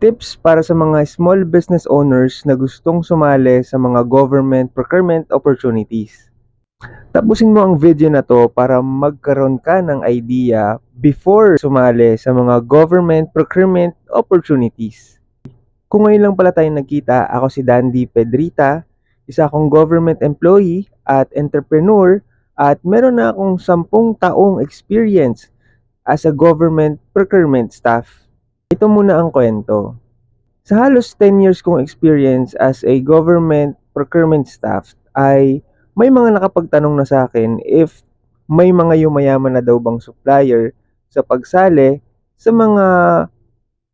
Tips para sa mga small business owners na gustong sumali sa mga government procurement opportunities. Tapusin mo ang video na to para magkaroon ka ng idea before sumali sa mga government procurement opportunities. Kung ngayon lang pala tayo nagkita, ako si Dandy Pedrita, isa akong government employee at entrepreneur at meron na akong sampung taong experience as a government procurement staff. Ito muna ang kwento. Sa halos 10 years kong experience as a government procurement staff ay may mga nakapagtanong na sa akin if may mga yumayaman na daw bang supplier sa pagsali sa mga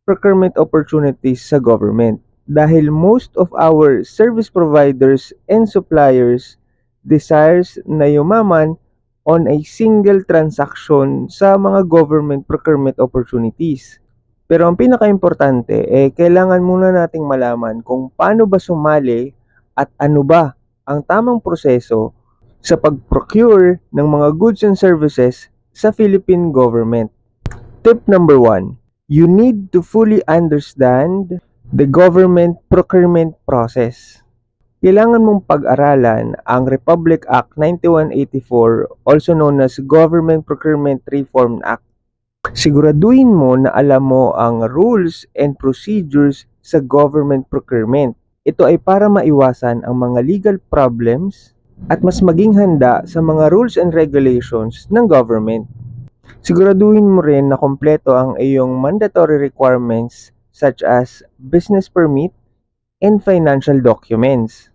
procurement opportunities sa government. Dahil most of our service providers and suppliers desires na yumaman on a single transaction sa mga government procurement opportunities. Pero ang pinaka-importante, eh, kailangan muna nating malaman kung paano ba sumali at ano ba ang tamang proseso sa pag-procure ng mga goods and services sa Philippine government. Tip number one, you need to fully understand the government procurement process. Kailangan mong pag-aralan ang Republic Act 9184, also known as Government Procurement Reform Act. Siguraduhin mo na alam mo ang rules and procedures sa government procurement. Ito ay para maiwasan ang mga legal problems at mas maging handa sa mga rules and regulations ng government. Siguraduhin mo rin na kompleto ang iyong mandatory requirements such as business permit and financial documents.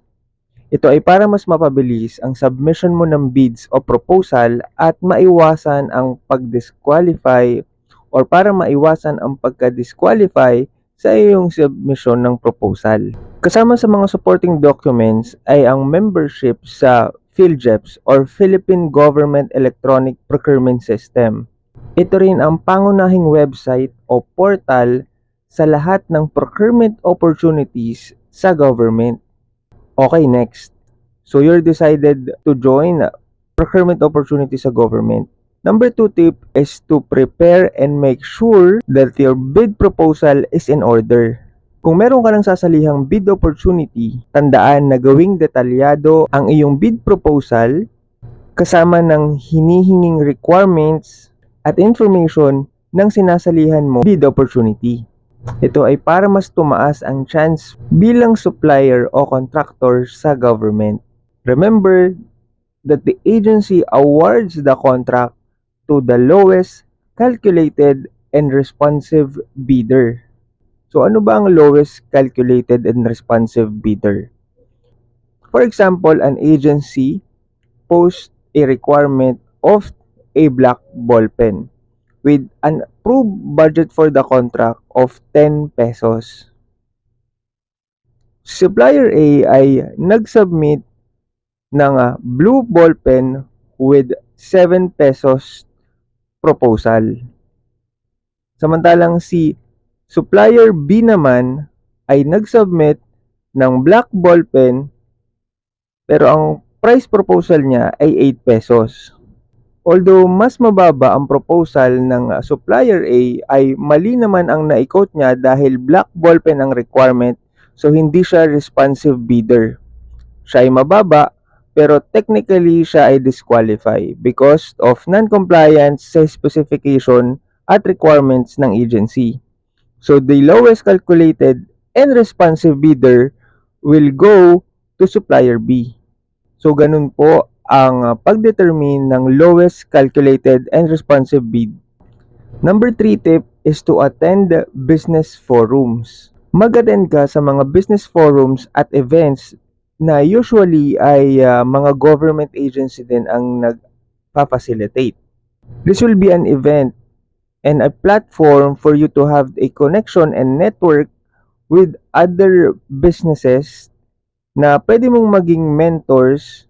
Ito ay para mas mapabilis ang submission mo ng bids o proposal at maiwasan ang pag-disqualify or para maiwasan ang pagka-disqualify sa iyong submission ng proposal. Kasama sa mga supporting documents ay ang membership sa PhilGEPS or Philippine Government Electronic Procurement System. Ito rin ang pangunahing website o portal sa lahat ng procurement opportunities sa government. Okay, next. So you're decided to join procurement opportunities sa government. Number two tip is to prepare and make sure that your bid proposal is in order. Kung meron ka ng sasalihang bid opportunity, tandaan na gawing detalyado ang iyong bid proposal kasama ng hinihinging requirements at information ng sinasalihan mo bid opportunity. Ito ay para mas tumaas ang chance bilang supplier o contractor sa government. Remember that the agency awards the contract to the lowest calculated and responsive bidder. So ano ba ang lowest calculated and responsive bidder? For example, an agency posts a requirement of a black ball pen with an approved budget for the contract of 10 pesos. Supplier A ay nag-submit ng uh, blue ball pen with 7 pesos proposal. Samantalang si supplier B naman ay nag-submit ng black ball pen pero ang price proposal niya ay 8 pesos. Although mas mababa ang proposal ng uh, supplier A ay mali naman ang na-quote niya dahil black ball pen ang requirement so hindi siya responsive bidder. Siya ay mababa pero technically siya ay disqualify because of non-compliance sa specification at requirements ng agency. So the lowest calculated and responsive bidder will go to supplier B. So ganun po ang uh, pagdetermine ng lowest calculated and responsive bid. Number 3 tip is to attend business forums. Mag-attend ka sa mga business forums at events na usually ay uh, mga government agency din ang nagpa-facilitate. This will be an event and a platform for you to have a connection and network with other businesses na pwede mong maging mentors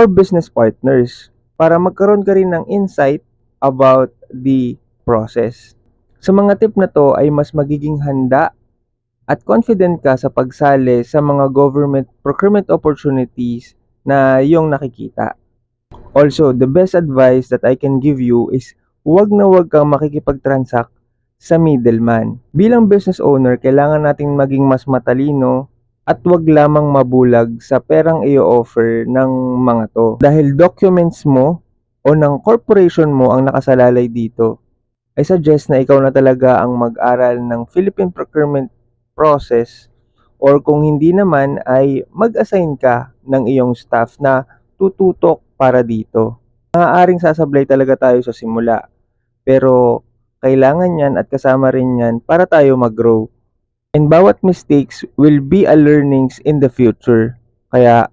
or business partners para magkaroon ka rin ng insight about the process. Sa mga tip na to ay mas magiging handa at confident ka sa pagsali sa mga government procurement opportunities na iyong nakikita. Also, the best advice that I can give you is huwag na huwag kang makikipag-transact sa middleman. Bilang business owner, kailangan natin maging mas matalino at wag lamang mabulag sa perang i-offer ng mga to. Dahil documents mo o ng corporation mo ang nakasalalay dito, I suggest na ikaw na talaga ang mag-aral ng Philippine procurement process or kung hindi naman ay mag-assign ka ng iyong staff na tututok para dito. Maaaring sasablay talaga tayo sa simula, pero kailangan yan at kasama rin yan para tayo mag-grow. And bawat mistakes will be a learnings in the future. Kaya,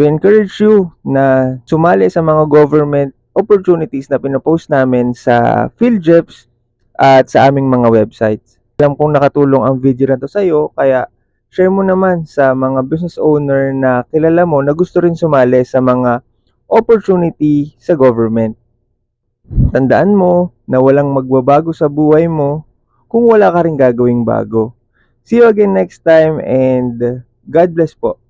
we encourage you na sumali sa mga government opportunities na pinopost namin sa PhilJeps at sa aming mga websites. Alam kong nakatulong ang video na to sa'yo, kaya share mo naman sa mga business owner na kilala mo na gusto rin sumali sa mga opportunity sa government. Tandaan mo na walang magbabago sa buhay mo kung wala ka rin gagawing bago. See you again next time and God bless po.